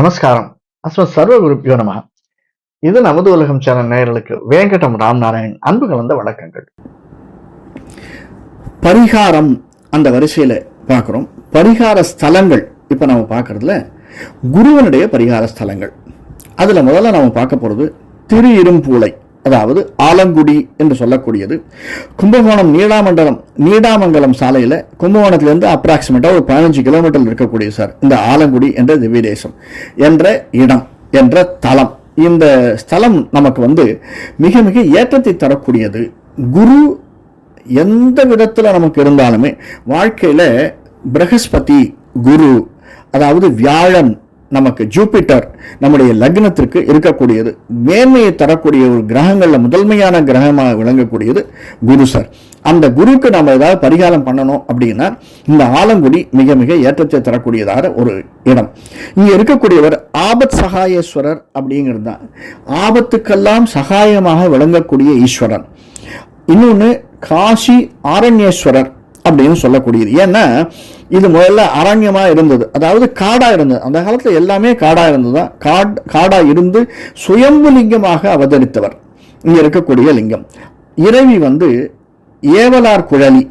நமஸ்காரம். அஸ்ம சர்வ குருப்பியோ நம. இது நமது உலகம் சேனல் நேயர்களுக்கு வேங்கடம் ராம்நாராயண் அன்பு கலந்த வணக்கங்கள். பரிகாரம் அந்த வரிசையில் பார்க்குறோம் பரிகார ஸ்தலங்கள் இப்போ நம்ம பார்க்குறதுல குருவனுடைய பரிகார ஸ்தலங்கள். அதில் முதல்ல நம்ம பார்க்க போகிறது திரு இரும்பூளை அதாவது ஆலங்குடி என்று சொல்லக்கூடியது. கும்பகோணம் நீடாமண்டலம் நீடாமங்கலம் சாலையில் கும்பகோணத்திலேருந்து அப்ராக்சிமேட்டாக ஒரு பதினஞ்சு கிலோமீட்டர் இருக்கக்கூடிய சார் இந்த ஆலங்குடி என்ற திவ்ய தேசம் என்ற இடம் என்ற தலம். இந்த ஸ்தலம் நமக்கு வந்து மிக மிக ஏற்றத்தை தரக்கூடியது. குரு எந்த விதத்தில் நமக்கு இருந்தாலுமே வாழ்க்கையில் பிரகஸ்பதி குரு அதாவது வியாழன் நமக்கு ஜூபிட்டர் நம்முடைய லக்னத்திற்கு இருக்கக்கூடியது. மேன்மையை தரக்கூடிய ஒரு கிரகங்களில் முதன்மையான கிரகமாக விளங்கக்கூடியது குரு சார். அந்த குருவுக்கு நம்ம ஏதாவது பரிகாரம் பண்ணணும் அப்படின்னா இந்த ஆலங்குடி மிக மிக ஏற்றத்தை தரக்கூடியதாக ஒரு இடம். இங்கே இருக்கக்கூடியவர் ஆபத் சகாயேஸ்வரர் அப்படிங்கிறது தான். ஆபத்துக்கெல்லாம் சகாயமாக விளங்கக்கூடிய ஈஸ்வரன். இன்னொன்று காசி ஆரண்யேஸ்வரர். அப்படின்னு சொல்லக்கூடியது. ஏன்னா இது முதல்ல அரண்யமாக இருந்தது. அதாவது காடாக இருந்தது. அந்த காலத்தில் எல்லாமே காடாக இருந்தது தான் காட் காடாக இருந்து சுயம்பு லிங்கமாக அவதரித்தவர். இங்கே இருக்கக்கூடிய லிங்கம். இறைவி வந்து ஏவலார் குழலி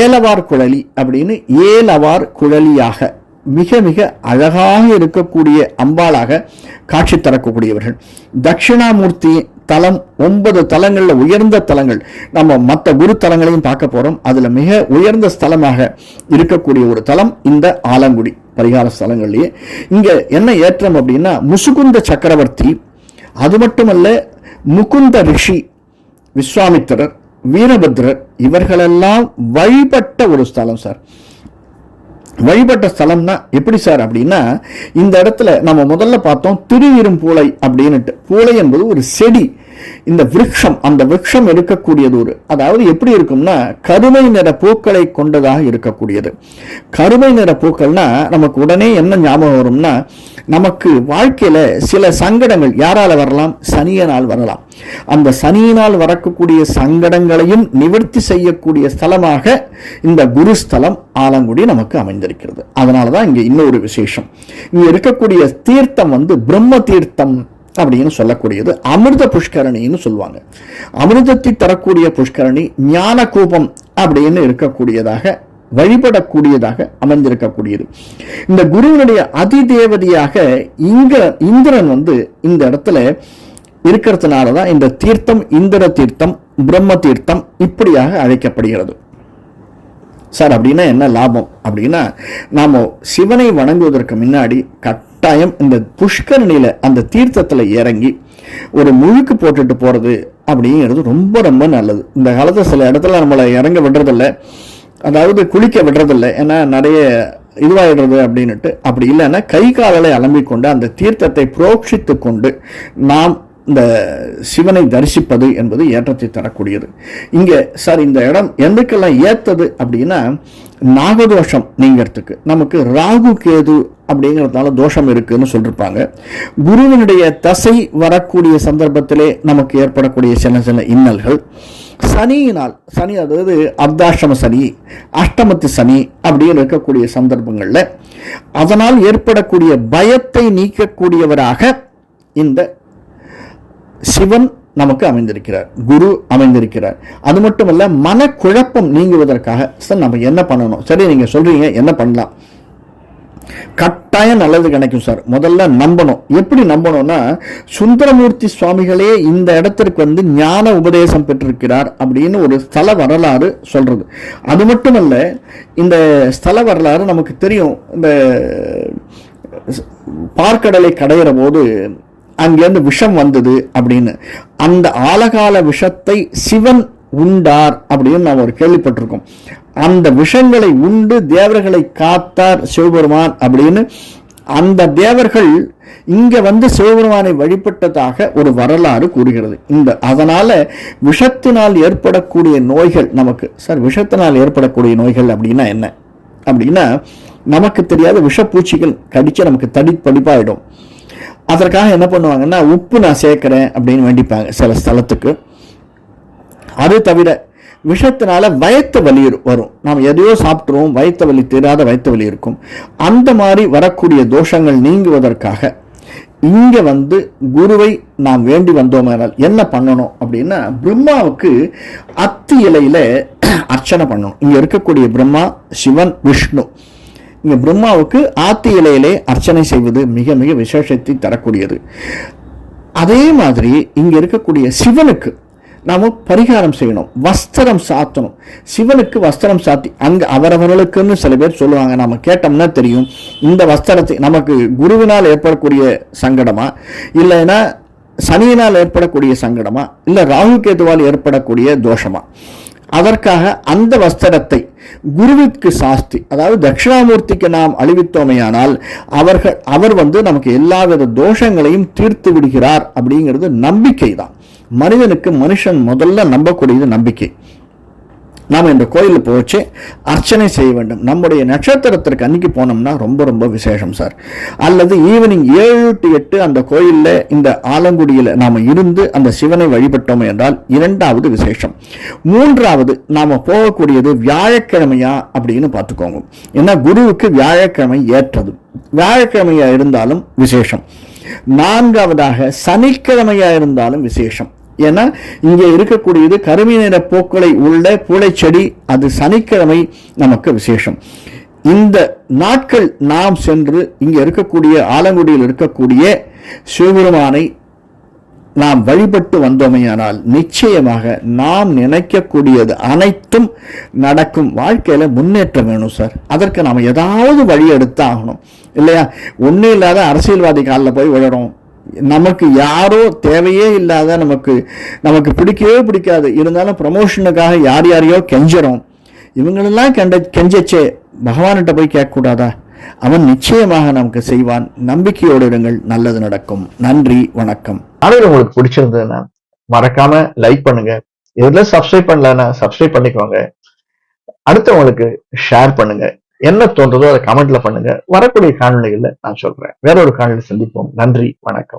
ஏலவார் குழலி அப்படின்னு ஏலவார் குழலியாக மிக மிக அழகாக இருக்கக்கூடிய அம்பாளாக காட்சி தரக்கூடியவர்கள். தட்சிணாமூர்த்தி தலம் ஒன்பது தலங்களில் உயர்ந்த தலங்கள் நம்ம மற்ற குரு தலங்களையும் பார்க்க போகிறோம் அதில் மிக உயர்ந்த ஸ்தலமாக இருக்கக்கூடிய ஒரு தலம் இந்த ஆலங்குடி பரிகார ஸ்தலங்கள்லேயே. இங்கே என்ன ஏற்றம் அப்படின்னா முசுகுந்த சக்கரவர்த்தி அது மட்டுமல்ல முகுந்த ரிஷி விஸ்வாமித்திரர் வீரபத்ரர் இவர்களெல்லாம் வழிபட்ட ஒரு ஸ்தலம் சார். வழிபட்ட ஸ்தலம்னா எப்படி சார் அப்படின்னா இந்த இடத்துல நம்ம முதல்ல பார்த்தோம் திருவிரும்பூளை அப்படின்னுட்டு. பூளை என்பது ஒரு செடி. இந்த விருட்சம் அந்த விருட்சம் இருக்கக்கூடியது ஒரு அதாவது எப்படி இருக்கும்னா கருமை நிற பூக்களை கொண்டதாக இருக்கக்கூடியது. கருமை நிற பூக்கள்னா நமக்கு உடனே என்ன ஞாபகம் வரும்னா நமக்கு வாழ்க்கையில சில சங்கடங்கள் யாரால வரலாம்? சனியனால் வரலாம். அந்த சனியினால் வரக்கூடிய சங்கடங்களையும் நிவர்த்தி செய்யக்கூடிய ஸ்தலமாக இந்த குருஸ்தலம் ஆலங்குடி நமக்கு அமைந்திருக்கிறது. அதனால தான் இங்கே இன்னொரு விசேஷம். இங்க இருக்கக்கூடிய தீர்த்தம் வந்து பிரம்ம தீர்த்தம் அப்படின்னு சொல்லக்கூடியது அமிர்த புஷ்கரணின்னு சொல்லுவாங்க. அமிர்தத்தை தரக்கூடிய புஷ்கரணி ஞான கூபம் அப்படின்னு இருக்கக்கூடியதாக வழிபடக்கூடியதாக அமைந்திருக்கக்கூடியது. இந்த குருவினுடைய அதிதேவதியாக இங்க இந்திரன் வந்து இந்த இடத்துல இருக்கிறதுனால தான் இந்த தீர்த்தம் இந்திர தீர்த்தம் பிரம்ம தீர்த்தம் இப்படியாக அழைக்கப்படுகிறது. சார் அப்படின்னா என்ன லாபம்? அப்படின்னா நாம் சிவனை வணங்குவதற்கு முன்னாடி கட் கட்டாயம் இந்த புஷ்கரணியில் அந்த தீர்த்தத்தில் இறங்கி ஒரு முழுக்கு போட்டுட்டு போகிறது அப்படிங்கிறது ரொம்ப ரொம்ப நல்லது. இந்த காலத்தில் சில இடத்துல நம்மளை இறங்க விடுறதில்ல. அதாவது குளிக்க விடுறதில்ல. ஏன்னா நிறைய இதுவாகிடுறது அப்படின்ட்டு அப்படி இல்லைன்னா கை காலலை அலம்பிக்கொண்டு அந்த தீர்த்தத்தை புரோக்ஷித்து கொண்டு நாம் இந்த சிவனை தரிசிப்பது என்பது ஏற்றத்தை தரக்கூடியது. இங்கே சார் இந்த இடம் எதுக்கெல்லாம் ஏத்தது அப்படின்னா நாகதோஷம் நீங்கிறதுக்கு. நமக்கு ராகு கேது அப்படிங்கிறதுனால தோஷம் இருக்குன்னு சொல்லியிருப்பாங்க குருவினுடைய தசை வரக்கூடிய சந்தர்ப்பத்திலே நமக்கு ஏற்படக்கூடிய சின்ன சின்ன இன்னல்கள். சனியினால் சனி அதாவது அர்த்தாஷ்டம சனி அஷ்டமத்து சனி அப்படின்னு இருக்கக்கூடிய சந்தர்ப்பங்களில் அதனால் ஏற்படக்கூடிய பயத்தை நீக்கக்கூடியவராக இந்த சிவன் நமக்கு அமைந்திருக்கிறார். குரு அமைந்திருக்கிறார். அது மட்டுமல்ல மனக்குழப்பம் நீங்குவதற்காக சார் நம்ம என்ன பண்ணணும்? சரி நீங்கள் சொல்கிறீங்க என்ன பண்ணலாம்? கட்டாயம் நல்லது கிடைக்கும் சார். முதல்ல நம்பணும். எப்படி நம்பணும்னா சுந்தரமூர்த்தி சுவாமிகளே இந்த இடத்திற்கு வந்து ஞான உபதேசம் பெற்றிருக்கிறார் அப்படின்னு ஒரு ஸ்தல வரலாறு சொல்கிறது அது மட்டுமல்ல இந்த ஸ்தல வரலாறு நமக்கு தெரியும். இந்த பார்க்கடலை கடையிற போது அங்கேருந்து விஷம் வந்தது அப்படின்னு. அந்த ஆலகால விஷத்தை சிவன் உண்டார் அப்படின்னு நாம் ஒரு கேள்விப்பட்டிருக்கோம். அந்த விஷங்களை உண்டு தேவர்களை காத்தார் சிவபெருமான் அப்படின்னு அந்த தேவர்கள் இங்கே வந்து சிவபெருமானை வழிபட்டதாக ஒரு வரலாறு கூறுகிறது. இந்த அதனால் விஷத்தினால் ஏற்படக்கூடிய நோய்கள் நமக்கு சார் விஷத்தினால் ஏற்படக்கூடிய நோய்கள் அப்படின்னா என்ன? அப்படின்னா நமக்கு தெரியாத விஷப்பூச்சிகள் கடித்து நமக்கு தடி படிப்பாயிடும் அதற்காக என்ன பண்ணுவாங்கன்னா உப்பு நான் சேர்க்குறேன் அப்படின்னு வேண்டிப்பாங்க சில ஸ்தலத்துக்கு. அது தவிர விஷத்தினால வயத்த வலி வரும். நாம் எதையோ சாப்பிட்ருவோம் வயத்த வலி தீராத வயத்த வலி இருக்கும். அந்த மாதிரி வரக்கூடிய தோஷங்கள் நீங்குவதற்காக இங்கே வந்து குருவை நாம் வேண்டி வந்தோமானால் என்ன பண்ணணும் அப்படின்னா பிரம்மாவுக்கு அத்தி இலையில அர்ச்சனை பண்ணணும். இங்கே இருக்கக்கூடிய பிரம்மா சிவன் விஷ்ணு. இங்கே பிரம்மாவுக்கு ஆத்தி இலையிலே அர்ச்சனை செய்வது மிக மிக விசேஷத்தை தரக்கூடியது. அதே மாதிரி இங்கே இருக்கக்கூடிய சிவனுக்கு நாம் பரிகாரம் செய்யணும் வஸ்திரம் சாத்தணும். சிவனுக்கு வஸ்திரம் சாத்தி அங்கே அவரவர்களுக்குன்னு சில பேர் சொல்லுவாங்க நம்ம கேட்டோம்னா தெரியும். இந்த வஸ்திரத்தை நமக்கு குருவினால் ஏற்படக்கூடிய சங்கடமா இல்லைன்னா சனியினால் ஏற்படக்கூடிய சங்கடமா இல்லை ராகு கேதுவால் ஏற்படக்கூடிய தோஷமா. அதற்காக அந்த வஸ்திரத்தை குருவிற்கு சாஸ்தி அதாவது தட்சிணாமூர்த்திக்கு நாம் அழிவித்தோமையானால் அவர்கள் அவர் வந்து நமக்கு எல்லாவித தோஷங்களையும் தீர்த்து விடுகிறார் அப்படிங்கிறது நம்பிக்கை தான் மனிதனுக்கு மனுஷன் முதல்ல நம்பக்கூடியது நம்பிக்கை. நாம் இந்த கோயிலில் போச்சு அர்ச்சனை செய்ய வேண்டும். நம்முடைய நட்சத்திரத்திற்கு அன்னைக்கு போனோம்னா ரொம்ப ரொம்ப விசேஷம் சார். அல்லது ஈவினிங் ஏழு டு எட்டு அந்த கோயிலில் இந்த ஆலங்குடியில் நாம் இருந்து அந்த சிவனை வழிபட்டோம் என்றால் இரண்டாவது விசேஷம். மூன்றாவது நாம் போகக்கூடியது வியாழக்கிழமையா அப்படின்னு பார்த்துக்கோங்க. ஏன்னா குருவுக்கு வியாழக்கிழமை ஏற்றது. வியாழக்கிழமையா இருந்தாலும் விசேஷம். நான்காவதாக சனிக்கிழமையா இருந்தாலும் விசேஷம். ஏன்னா இங்கே இருக்கக்கூடியது கருமை நிற பூக்களை உள்ள பூளைச்செடி அது சனிக்கிழமை நமக்கு விசேஷம். இந்த நாட்கள் நாம் சென்று இங்கே இருக்கக்கூடிய ஆலங்குடியில் இருக்கக்கூடிய சிவபெருமானை நாம் வழிபட்டு வந்தோமேயானால் நிச்சயமாக நாம் நினைக்கக்கூடியது அனைத்தும் நடக்கும். வாழ்க்கையில் முன்னேற்றம் வேணும் சார். அதற்கு நாம் ஏதாவது வழி எடுத்தாகணும். இல்லையா? ஒன்றும் இல்லாத அரசியல்வாதி காலில் போய் விழறோம். நமக்கு யாரோ தேவையே இல்லாத நமக்கு நமக்கு பிடிக்கவே பிடிக்காது. இருந்தாலும் ப்ரமோஷனுக்காக யார் யாரையோ கெஞ்சறோம். இவங்களெல்லாம் கெண்ட கெஞ்சச்சே. பகவான்கிட்ட போய் கேட்கக்கூடாதா? அவன் நிச்சயமாக நமக்கு செய்வான். நம்பிக்கையோடு இருங்கள். நல்லது நடக்கும். நன்றி. வணக்கம். ஆனால் உங்களுக்கு பிடிச்சிருந்ததுன்னா மறக்காம லைக் பண்ணுங்க. எதுல சப்ஸ்கிரைப் பண்ணலன்னா சப்ஸ்கிரைப் பண்ணிக்கோங்க. அடுத்தவங்களுக்கு ஷேர் பண்ணுங்க. என்ன தோன்றதோ அதை கமெண்ட்ல பண்ணுங்க. வரக்கூடிய காணொளிகள்ல நான் சொல்றேன். வேற ஒரு காணொலி சந்திப்போம். நன்றி. வணக்கம்.